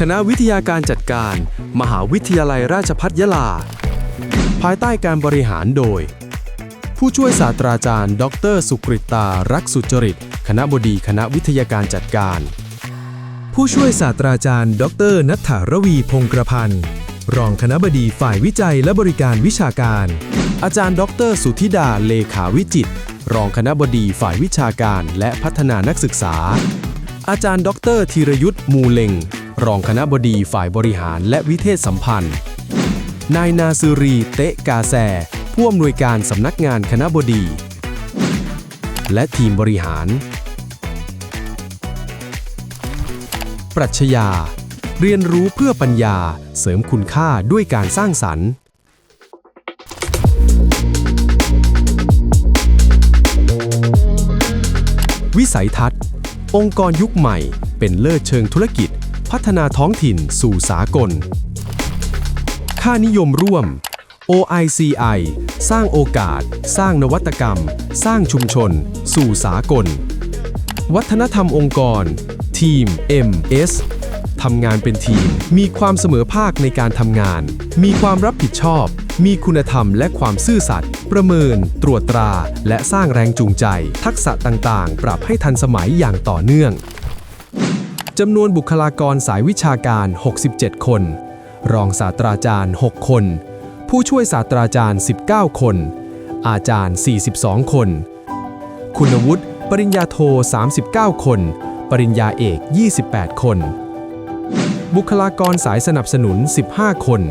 คณะวิทยาการจัดการ มหาวิทยาลัยราชภัฏยะลา ภายใต้การบริหารโดย ผู้ช่วยศาสตราจารย์ ดร สุกริตารักสุจริต คณะบดีคณะวิทยาการจัดการ ผู้ช่วยศาสตราจารย์ ดรนัทธารวีพงกระพันธ์รองคณะบดีฝ่ายวิจัยและบริการวิชาการ อาจารย์ ดร สุธิดาเลขาวิจิตรรองคณะบดีฝ่ายวิชาการและพัฒนานักศึกษา อาจารย์ ดรธีรยุทธ์มูเลงรองคณะบดีฝ่ายบริหารและวิเทศสัมพันธ์ นายนาซูรี เตะกาแซ ผู้อำนวยการสำนักงานคณะบดี และทีมบริหาร ปรัชญา เรียนรู้เพื่อปัญญาเสริมคุณค่าด้วยการสร้างสรรค์วิสัยทัศน์ องค์กรยุคใหม่เป็นเลิศเชิงธุรกิจ พัฒนาท้องถิ่นสู่สากล ค่านิยมร่วม OICI สร้างโอกาส สร้างนวัตกรรม สร้างชุมชน สู่สากล วัฒนธรรมองค์กร ทีม MS ทำงานเป็นทีม มีความเสมอภาคในการทำงาน มีความรับผิดชอบ มีคุณธรรมและความซื่อสัตย์ ประเมิน ตรวจตรา และสร้างแรงจูงใจ ทักษะต่างๆ ปรับให้ทันสมัยอย่างต่อเนื่อง จำนวนบุคลากรสายวิชาการ 67 คน รองศาสตราจารย์ 6 คน ผู้ช่วยศาสตราจารย์ 19 คน อาจารย์ 42 คน คุณวุฒิ ปริญญาโท 39 คน ปริญญาเอก 28 คน บุคลากรสายสนับสนุน 15 คน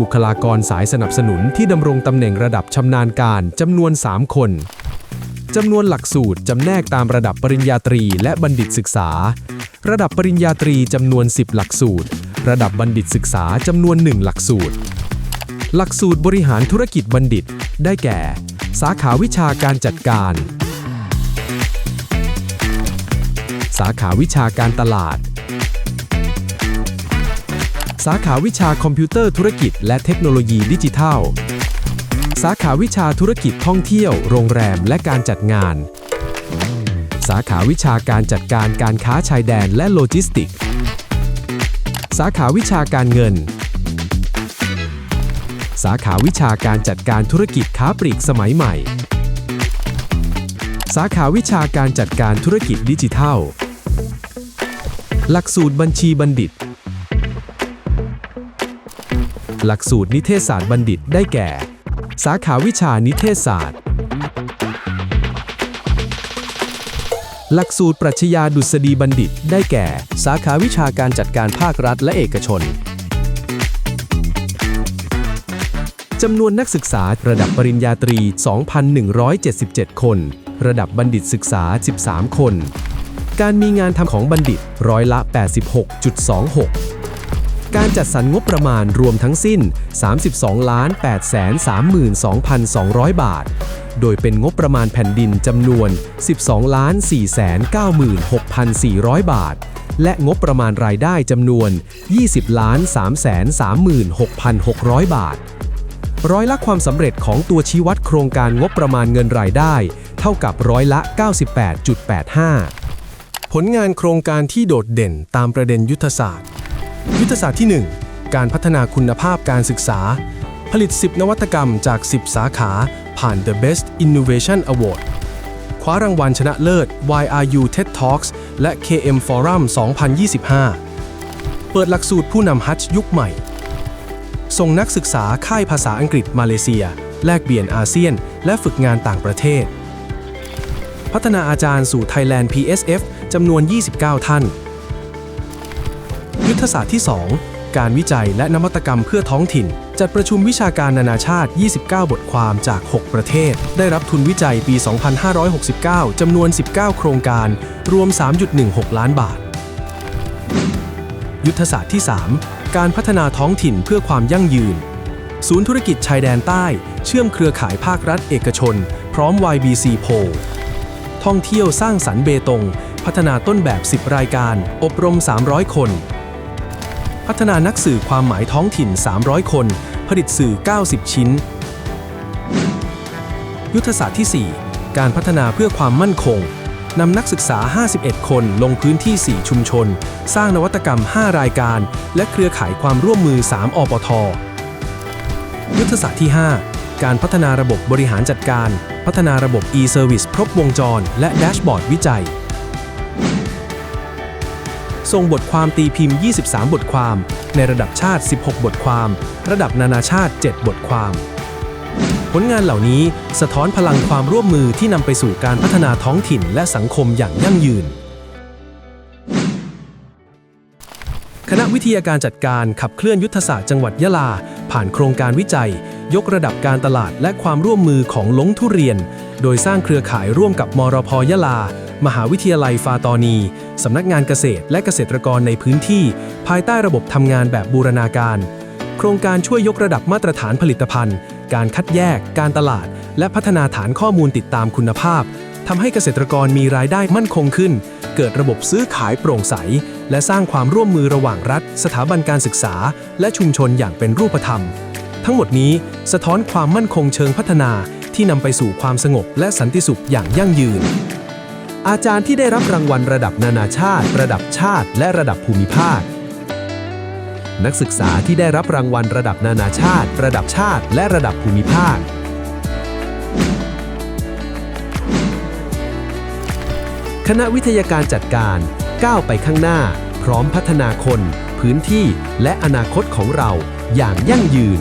บุคลากรสายสนับสนุนที่ดำรงตำแหน่งระดับชำนาญการจำนวน 3 คนจำนวนหลักสูตรจำแนกตามระดับปริญญาตรีและบัณฑิตศึกษา ระดับปริญญาตรีจำนวน 10 หลักสูตร ระดับบัณฑิตศึกษาจำนวน 1 หลักสูตร หลักสูตรบริหารธุรกิจบัณฑิต ได้แก่ สาขาวิชาการจัดการ สาขาวิชาการตลาด สาขาวิชาคอมพิวเตอร์ธุรกิจและเทคโนโลยีดิจิทัล สาขาวิชาธุรกิจท่องเที่ยว โรงแรมและการจัดงาน สาขาวิชาการจัดการการค้าชายแดนและโลจิสติก สาขาวิชาการเงิน สาขาวิชาการจัดการธุรกิจค้าปลีกสมัยใหม่ สาขาวิชาการจัดการธุรกิจดิจิทัล หลักสูตรบัญชีบัณฑิต หลักสูตรนิเทศศาสตร์บัณฑิตได้แก่ สาขาวิชานิเทศศาสตร์ หลักสูตรปรัชญาดุษฎีบัณฑิต ได้แก่ สาขาวิชาการจัดการภาครัฐและเอกชนจำนวนนักศึกษาระดับปริญญาตรี 2,177 คน ระดับบัณฑิตศึกษา 13 คน การมีงานทำของบัณฑิตร้อยละ 86.26 การจัดสรรงบประมาณรวมทั้งสิ้น 32ล้าน8 3 2 2 0 0 บาท โดยเป็นงบประมาณแผ่นดินจำนวน 12ล้าน4 9 6 4 0 0 บาท และงบประมาณรายได้จำนวน 20ล้าน3 3 6 6 0 0 บาท ร้อยละความสำเร็จของตัวชี้วัดโครงการงบประมาณเงินรายได้ เท่ากับร้อยละ 98.85 ผลงานโครงการที่โดดเด่นตามประเด็นยุทธศาสตร์ ยุทธศาสตร์ที่ 1 การพัฒนาคุณภาพการศึกษา ผลิต 10 นวัตกรรมจาก 10 สาขา ผ่าน The Best Innovation Award คว้ารางวัลชนะเลิศ YRU TED Talks และ KM Forum 2025 เปิดหลักสูตรผู้นำฮัตยุคใหม่ ส่งนักศึกษาค่ายภาษาอังกฤษมาเลเซีย แลกเปลี่ยนอาเซียน และฝึกงานต่างประเทศ พัฒนาอาจารย์สู่ Thailand PSF จำนวน 29 ท่าน ยุทธศาสตร์ที่ 2 การวิจัยและนวัตกรรมเพื่อท้องถิ่น จัดประชุมวิชาการนานาชาติ 29 บทความจาก 6 ประเทศ ได้รับทุนวิจัยปี 2569 จำนวน 19 โครงการ รวม 3.16 ล้านบาท ยุทธศาสตร์ที่ 3 การพัฒนาท้องถิ่นเพื่อความยั่งยืน ศูนย์ธุรกิจชายแดนใต้ เชื่อมเครือข่ายภาครัฐเอกชน พร้อม YBC p o ท่องเที่ยวสร้างสรรค์เบตง พัฒนาต้นแบบ 10 รายการ อบรม 300 คน พัฒนานักสื่อความหมายท้องถิ่น 300 คน ผลิตสื่อ 90 ชิ้น ยุทธศาสตร์ที่ 4 การพัฒนาเพื่อความมั่นคงนำนักศึกษา 51 คนลงพื้นที่ 4 ชุมชน สร้างนวัตกรรม 5 รายการ และเครือข่ายความร่วมมือ 3 อปท ยุทธศาสตร์ที่ 5 การพัฒนาระบบบริหารจัดการ พัฒนาระบบ e-service ครบวงจร และแดชบอร์ดวิจัย ส่งบทความตีพิมพ์ 23 บทความ ในระดับชาติ 16 บทความ ระดับนานาชาติ 7 บทความ ผลงานเหล่านี้สะท้อนพลังความร่วมมือที่นำไปสู่การพัฒนาท้องถิ่นและสังคมอย่างยั่งยืน คณะวิทยาการจัดการขับเคลื่อนยุทธศาสตร์จังหวัดยะลา ผ่านโครงการวิจัย ยกระดับการตลาดและความร่วมมือของลงทุเรียน โดยสร้างเครือข่ายร่วมกับมรพยะลา มหาวิทยาลัยฟาตอนีสำนักงานเกษตรและเกษตรกรในพื้นที่ ภายใต้ระบบทำงานแบบบูรณาการ โครงการช่วยยกระดับมาตรฐานผลิตภัณฑ์ การคัดแยก การตลาด และพัฒนาฐานข้อมูลติดตามคุณภาพทำให้เกษตรกรมีรายได้มั่นคงขึ้น เกิดระบบซื้อขายโปร่งใส และสร้างความร่วมมือระหว่างรัฐ สถาบันการศึกษา และชุมชนอย่างเป็นรูปธรรม ทั้งหมดนี้สะท้อนความมั่นคงเชิงพัฒนาที่นำไปสู่ความสงบและสันติสุขอย่างยั่งยืน อาจารย์ที่ได้รับรางวัลระดับนานาชาติ ระดับชาติ และระดับภูมิภาค นักศึกษาที่ได้รับรางวัลระดับนานาชาติ ระดับชาติ และระดับภูมิภาค คณะวิทยาการจัดการ ก้าวไปข้างหน้า พร้อมพัฒนาคน พื้นที่ และอนาคตของเราอย่างยั่งยืน